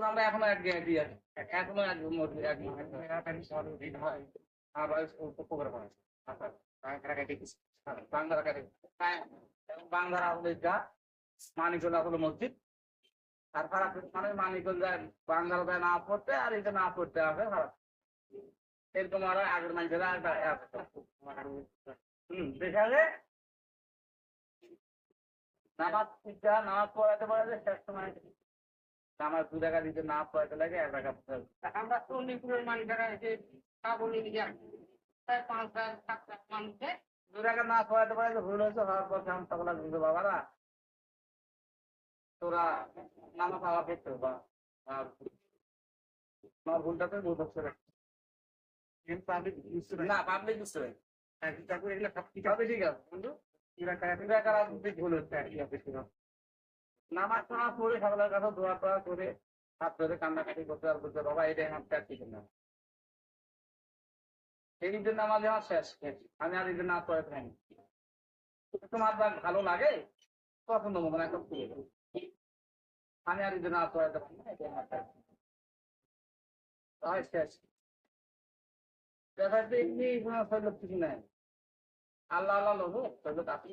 তো আমরা এখনও এক জায়গায় আছি এখনও এক আর বাংলার বাংলার আসলে যা মানিকগঞ্জ আসলে মসজিদ। আর খারাপ মানে মানিকগঞ্জ বাংলার যায় না পড়তে আর এটা না পড়তে হবে খারাপ এরকম আর আগের মানুষেরা হম দেখালে নামাজ শিক্ষা নামাজ পড়াতে পড়াতে শেষ সময়। নামাজ দু টাকা দিতে না পড়াতে লাগে এক টাকা আমরা এসে যান প্রায় পাঁচ হাজার সাত মানুষে দু টাকা না পড়াতে পড়াতে ভুল হয়েছে হওয়ার পর আমি বুঝতে বাবারা তোরা নামাজ আওয়া করতে বা আর আমার ভুলটাতে ভুল হচ্ছে না। না পাবলিক বুঝতে পারে তবে ঠিক আছে বন্ধু দু টাকা রাজনীতি ভুল হচ্ছে আর কি হবে সেরকম। নামাজ পড়ে সকালের কাছে দোয়া টোয়া করে হাত ধরে কান্নাকাটি করতে আর বলতে বাবা এটাই আমার ত্যাগ ঠিক না এই ঈদের নামাজ আমার শেষ। আমি আর ঈদের নামাজ পড়ে থাকি তোমার যা ভালো লাগে, পছন্দ মনে একটা দাও। আমি আর ঈদের নামাজ পড়াতে পারি না এটাই আমার নাই। আল্লাহ আল্লাহ লোক শৈল আপনি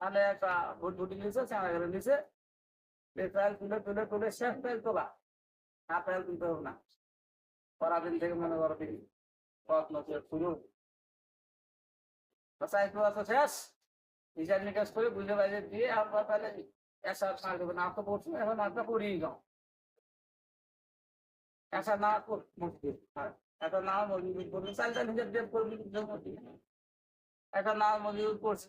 তাহলে একটা ভোট ভুটি নিছে চাঁদা করে নিছে পেট্রোল তুলে তুলে তুলে শেষ তেল তোলা আর তেল তুলতে হবে না। পরাদিন থেকে মনে করো পথ নথি শুরু। চাইতে আছে শেষ। হিসাব নিকাশ করে বুঝে বাজে দিয়ে আমরা তাহলে এসা সার দেবো। না তো পড়ছি, এখন আমরা পড়িয়ে যাও এসা না মুশকিল। হ্যাঁ এটা না মজুরি করবে চাল নিজের দেব করবি এটা না মজুরি করছে